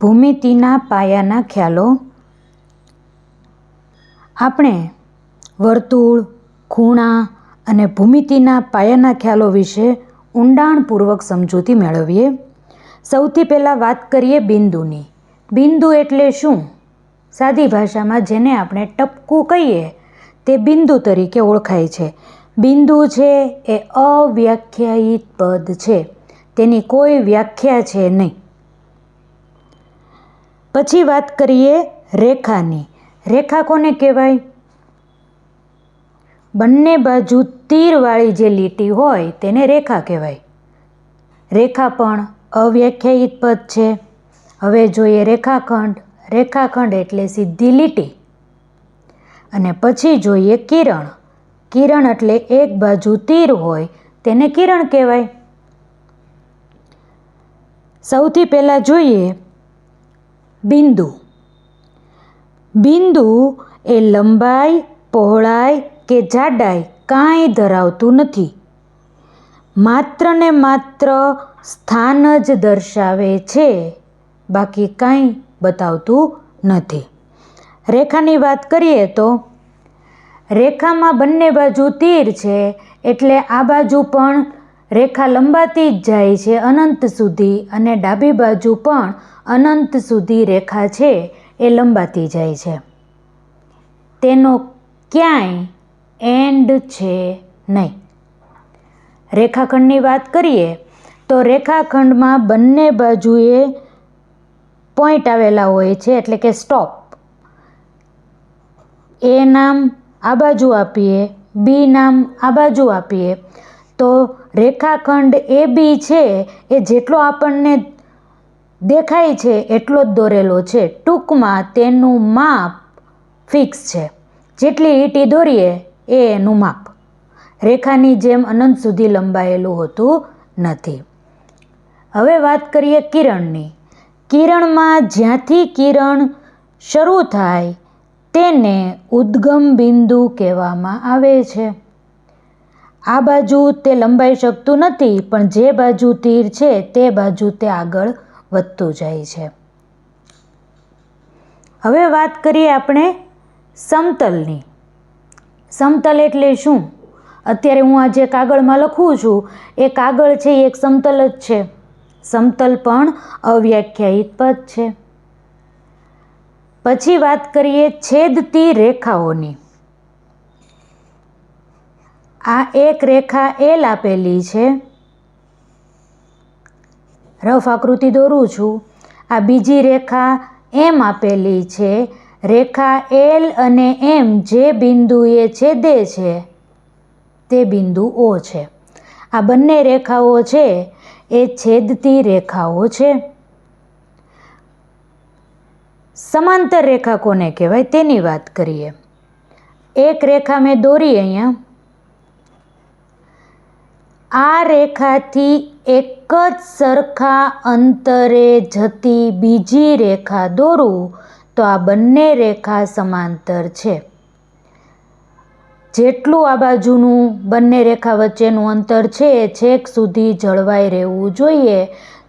ભૂમિતિના પાયાના ખ્યાલો. આપણે વર્તુળ, ખૂણા અને ભૂમિતિના પાયાના ખ્યાલો વિશે ઊંડાણપૂર્વક સમજૂતી મેળવીએ. સૌથી પહેલાં વાત કરીએ બિંદુની. બિંદુ એટલે શું? સાદી ભાષામાં જેને આપણે ટપકું કહીએ, તે બિંદુ તરીકે ઓળખાય છે. બિંદુ છે એ અવ્યાખ્યાયિત પદ છે. તેની કોઈ વ્યાખ્યા છે નહીં. પછી વાત કરીએ રેખાની. રેખા કોને કહેવાય? બંને બાજુ તીરવાળી જે લીટી હોય તેને રેખા કહેવાય. રેખા પણ અવ્યાખ્યાયિત પદ છે. હવે જોઈએ રેખાખંડ. રેખાખંડ એટલે સીધી લીટી. અને પછી જોઈએ કિરણ. કિરણ એટલે એક બાજુ તીર હોય તેને કિરણ કહેવાય. સૌથી પહેલાં જોઈએ બિંદુ. બિંદુ એ લંબાઈ, પહોળાઈ કે જાડાઈ કાંઈ ધરાવતું નથી. માત્ર ને માત્ર સ્થાન જ દર્શાવે છે, બાકી કાંઈ બતાવતું નથી. રેખાની વાત કરીએ તો રેખામાં બંને બાજુ તીર છે, એટલે આ બાજુ પણ રેખા લંબાતી જ જાય છે અનંત સુધી અને ડાબી બાજુ પણ અનંત સુધી રેખા છે એ લંબાતી જાય છે. તેનો ક્યાંય એન્ડ છે નહીં. રેખાખંડની વાત કરીએ તો રેખાખંડમાં બંને બાજુએ પોઈન્ટ આવેલા હોય છે એટલે કે સ્ટોપ એ નામ આ બાજુ આપીએ બી નામ આ બાજુ આપીએ. તો રેખાખંડ એ બી છે, એ જેટલો આપણને દેખાય છે, એટલો જ દોરેલો છે. ટૂંકમાં તેનું માપ ફિક્સ છે. જેટલી લીટી દોરીએ એ એનું માપ. રેખાની જેમ અનંત સુધી લંબાયેલું હોતું નથી. હવે વાત કરીએ કિરણની. કિરણમાં જ્યાંથી કિરણ શરૂ થાય, તેને ઉદ્ગમ બિંદુ કહેવામાં આવે છે. આ બાજુ તે લંબાઈ શકતું નથી, પણ જે બાજુ તીર છે તે બાજુ તે આગળ વધતું જાય છે. હવે વાત કરીએ આપણે સમતલની. સમતલ એટલે શું? અત્યારે હું આ જે કાગળમાં લખું છું, એ કાગળ છે, એ એક સમતલ જ છે. સમતલ પણ અવ્યાખ્યાયિત પદ છે. પછી વાત કરીએ છેદતી રેખાઓની. આ એક રેખા એલ આપેલી છે. રફ આકૃતિ દોરું છું. આ બીજી રેખા એમ આપેલી છે. રેખા એલ અને એમ જે બિંદુએ છેદે છે, તે બિંદુ ઓ છે. આ બંને રેખાઓ છે, એ છેદતી રેખાઓ છે. સમાંતર રેખા કોને કહેવાય તેની વાત કરીએ. એક રેખા મેં દોરી અહીંયા. આ રેખાથી એક જ સરખા અંતરે જતી બીજી રેખા દોરું તો આ બંને રેખા સમાંતર છે. જેટલું આ બાજુનું બંને રેખા વચ્ચેનું અંતર છે, છેક સુધી જળવાઈ રહેવું જોઈએ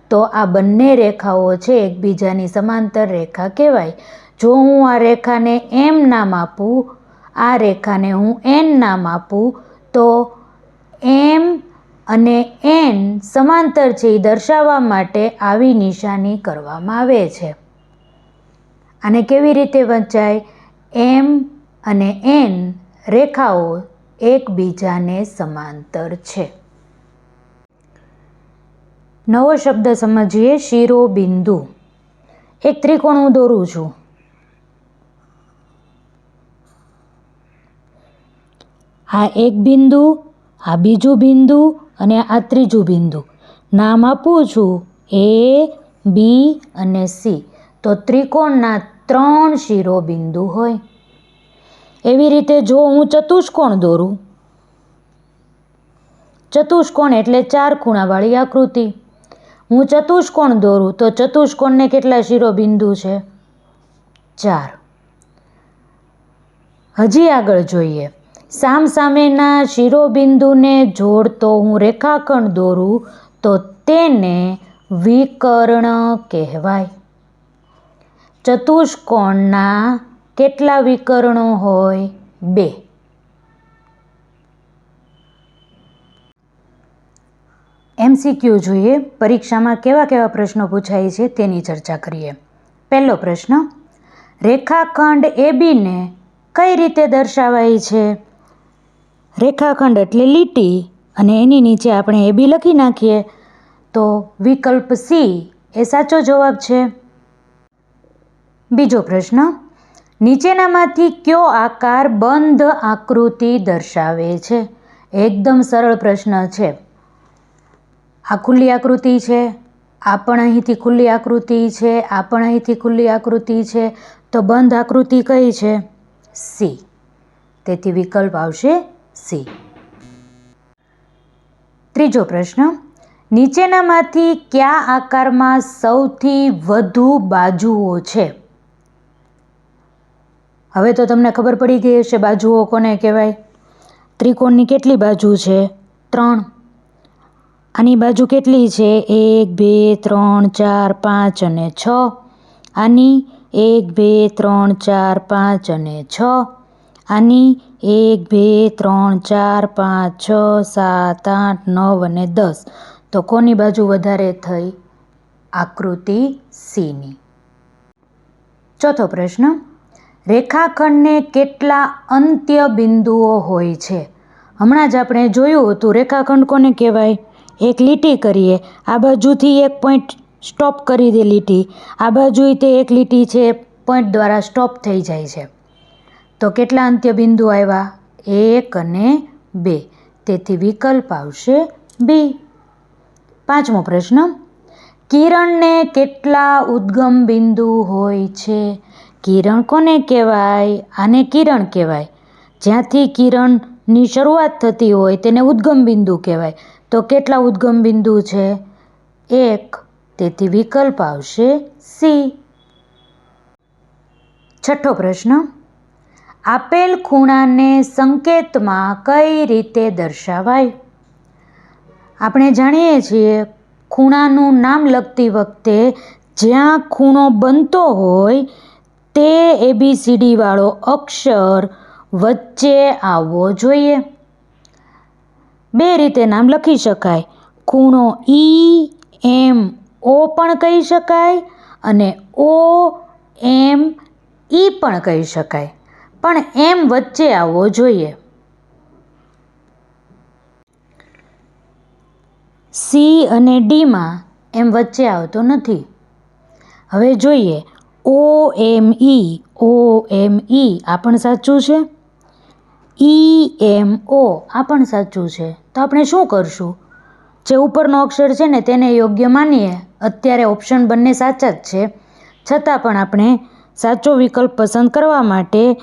તો આ બંને રેખાઓ છે એકબીજાની સમાંતર રેખા કહેવાય. જો હું આ રેખાને એમ નામ આપું, આ રેખાને હું એન નામ આપું, તો એમ અને એન સમાંતર છે એ દર્શાવવા માટે આવી નિશાની કરવામાં આવે છે. આને કેવી રીતે વંચાય? એમ અને એન રેખાઓ એકબીજાને સમાંતર છે. નવો શબ્દ સમજીએ, શિરોબિંદુ. એક ત્રિકોણ હું દોરું છું. આ એક બિંદુ, આ બીજું બિંદુ અને આ ત્રીજું બિંદુ. નામ આપું છું એ બી અને સી તો ત્રિકોણના ત્રણ શિરોબિંદુ હોય. એવી રીતે જો હું ચતુષ્કોણ દોરું. ચતુષ્કોણ એટલે ચાર ખૂણાવાળી આકૃતિ. હું ચતુષ્કોણ દોરું તો ચતુષ્કોણને કેટલા શિરોબિંદુ છે? ચાર. હજી આગળ જોઈએ. સામસામેના શિરોબિંદુને જોડતો હું રેખાખંડ દોરું, તો તેને વિકર્ણ કહેવાય. ચતુષ્કોણના કેટલા વિકર્ણો હોય? બે. એમસીક્યુ જોઈએ. પરીક્ષામાં કેવા કેવા પ્રશ્નો પૂછાય છે તેની ચર્ચા કરીએ. પહેલો પ્રશ્ન, રેખાખંડ એબીને કઈ રીતે દર્શાવાય છે? રેખાખંડ એટલે લીટી અને એની નીચે આપણે એ બી લખી નાખીએ તો વિકલ્પ સી એ સાચો જવાબ છે. બીજો પ્રશ્ન, નીચેનામાંથી કયો આકાર બંધ આકૃતિ દર્શાવે છે? એકદમ સરળ પ્રશ્ન છે. આ ખુલ્લી આકૃતિ છે, આ પણ અહીંથી ખુલ્લી આકૃતિ છે, આ પણ અહીંથી ખુલ્લી આકૃતિ છે, તો બંધ આકૃતિ કઈ છે? સી. તેથી વિકલ્પ આવશે સી. ત્રીજો પ્રશ્ન, નીચેનામાંથી કયા આકારમાં સૌથી વધુ બાજુઓ છે? હવે તો તમને ખબર પડી ગઈ હશે બાજુઓ કોને કહેવાય? ત્રિકોણની કેટલી બાજુ છે? ત્રણ. આની બાજુ કેટલી છે? એક, બે, ત્રણ, ચાર, પાંચ અને છ. આની એક, બે, ત્રણ, ચાર, પાંચ અને છ. આની એક, બે, ત્રણ, ચાર, પાંચ, છ, સાત, આઠ, નવ અને દસ. તો કોની બાજુ વધારે થઈ? આકૃતિ સીની. ચોથો પ્રશ્ન. રેખાખંડને કેટલા અંત્ય બિંદુઓ હોય છે? હમણાં જ આપણે જોયું હતું રેખાખંડ કોને કહેવાય? એક લીટી કરીએ. આ બાજુથી એક પોઈન્ટ સ્ટોપ કરી દે લીટી. આ બાજુએ તે એક લીટી છે પોઈન્ટ દ્વારા સ્ટોપ થઈ જાય છે. તો કેટલા અંત્ય બિંદુ આવ્યા? એક અને બે. તેથી વિકલ્પ આવશે બી. પાંચમો પ્રશ્ન. કિરણને કેટલા ઉદ્ગમ બિંદુ હોય છે? કિરણ કોને કહેવાય? આને કિરણ કહેવાય. જ્યાંથી કિરણની શરૂઆત થતી હોય તેને ઉદ્ગમ બિંદુ કહેવાય. તો કેટલા ઉદ્ગમ બિંદુ છે? એક. તેથી વિકલ્પ આવશે સી. છઠ્ઠો પ્રશ્ન. આપેલ ખૂણાને સંકેતમાં કઈ રીતે દર્શાવાય? આપણે જાણીએ છીએ, ખૂણાનું નામ લખતી વખતે જ્યાં ખૂણો બનતો હોય, તે એબીસીડીવાળો અક્ષર વચ્ચે આવવો જોઈએ. બે રીતે નામ લખી શકાય. ખૂણો ઈ એમ ઓ પણ કહી શકાય અને ઓ એમ ઈ પણ કહી શકાય. પણ એમ વચ્ચે આવવો જોઈએ. સી અને ડીમાં એમ વચ્ચે આવતો નથી. હવે જોઈએ, ઓ એમ ઈ, ઓ એમ ઈ આ પણ સાચું છે? ઈ એમ ઓ આ પણ સાચું છે. તો આપણે શું કરશું? જે ઉપરનો અક્ષર છે ને તેને યોગ્ય માનીએ. અત્યારે ઓપ્શન બંને સાચા જ છે. છતાં પણ આપણે સાચો વિકલ્પ પસંદ કરવા માટે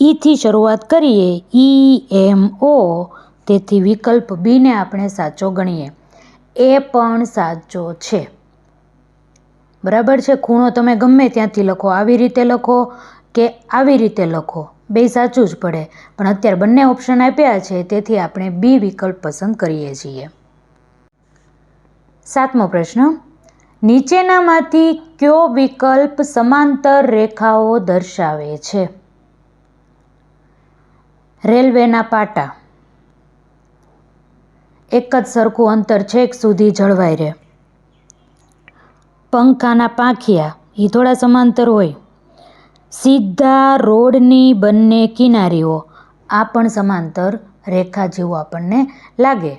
ઈથી શરૂઆત કરીએ ઈ એમ ઓ. તેથી વિકલ્પ બીને આપણે સાચો ગણીએ. એ પણ સાચો છે. બરાબર છે? ખૂણો તમે ગમે ત્યાંથી લખો. આવી રીતે લખો કે આવી રીતે લખો. બે સાચું જ પડે. પણ અત્યારે બંને ઓપ્શન આપ્યા છે. તેથી આપણે બી વિકલ્પ પસંદ કરીએ છીએ. સાતમો પ્રશ્ન. નીચેનામાંથી કયો વિકલ્પ સમાંતર રેખાઓ દર્શાવે છે? રેલવેના પાટા. એક જ સરખું અંતર છેક સુધી જળવાઈ રહે. પંખાના પાંખિયા એ થોડા સમાંતર હોય. સીધા રોડની બંને કિનારીઓ, આ પણ સમાંતર રેખા જેવું આપણને લાગે.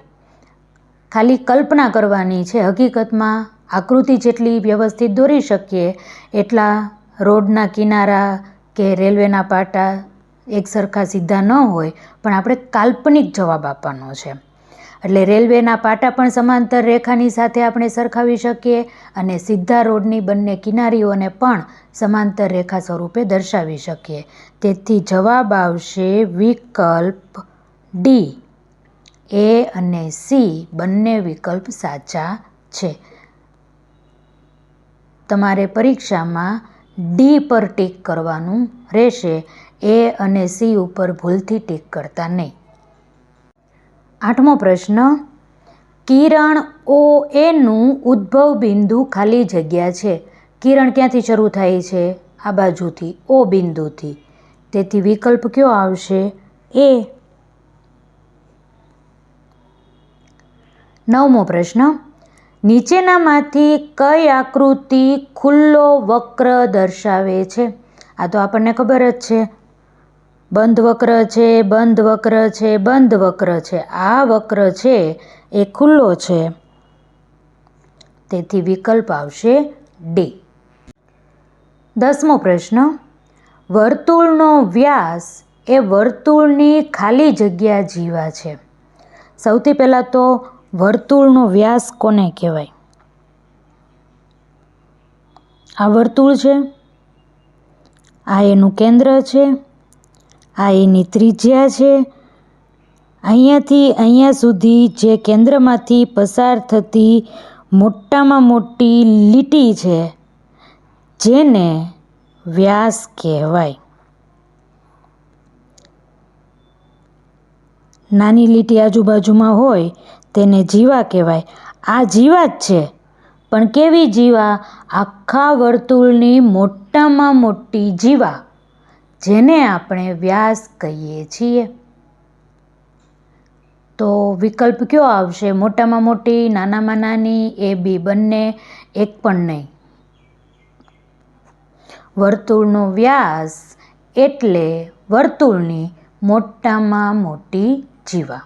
ખાલી કલ્પના કરવાની છે, હકીકતમાં આકૃતિ જેટલી વ્યવસ્થિત દોરી શકીએ, એટલા રોડના કિનારા કે રેલવેના પાટા એક સરખા સીધા ન હોય, પણ આપણે કાલ્પનિક જવાબ આપવાનો છે. એટલે રેલવેના પાટા પણ સમાંતર રેખાની સાથે આપણે સરખાવી શકીએ અને સીધા રોડની બંને કિનારીઓને પણ સમાંતર રેખા સ્વરૂપે દર્શાવી શકીએ. તેથી જવાબ આવશે વિકલ્પ ડી. એ અને સી બંને વિકલ્પ સાચા છે. તમારે પરીક્ષામાં ડી પર ટીક કરવાનું રહેશે. એ અને સી ઉપર ભૂલથી ટીક કરતા નહીં. આઠમો પ્રશ્ન, કિરણ ઓ એનું ઉદ્ભવ બિંદુ ખાલી જગ્યા છે. કિરણ ક્યાંથી શરૂ થાય છે? આ બાજુથી, ઓ બિંદુથી. તેથી વિકલ્પ કયો આવશે? એ. નવમો પ્રશ્ન, નીચેનામાંથી કઈ આકૃતિ ખુલ્લો વક્ર દર્શાવે છે? આ તો આપણને ખબર જ છે. બંધ વક્ર છે, બંધ વક્ર છે, બંધ વક્ર છે. આ વક્ર છે એ ખુલ્લો છે. તેથી વિકલ્પ આવશે ડી દસમો પ્રશ્ન. વર્તુળનો વ્યાસ એ વર્તુળની ખાલી જગ્યા જીવા છે. સૌથી પહેલાં તો વર્તુળનો વ્યાસ કોને કહેવાય? આ વર્તુળ છે. આ એનું કેન્દ્ર છે. આ એની ત્રિજ્યા છે. અહીંયાથી અહીંયા સુધી જે કેન્દ્રમાંથી પસાર થતી મોટામાં મોટી લીટી છે, જેને વ્યાસ કહેવાય. નાની લીટી આજુબાજુમાં હોય તેને જીવા કહેવાય. આ જીવા જ છે, પણ કેવી જીવા? આખા વર્તુળની મોટામાં મોટી જીવા. જેને આપણે વ્યાસ કહીએ છીએ. તો વિકલ્પ કયો આવશે? મોટામાં મોટી, નાનામાં નાની, એ, બી, બંને, એક પણ નહીં. વર્તુળનો વ્યાસ એટલે વર્તુળની મોટામાં મોટી જીવા.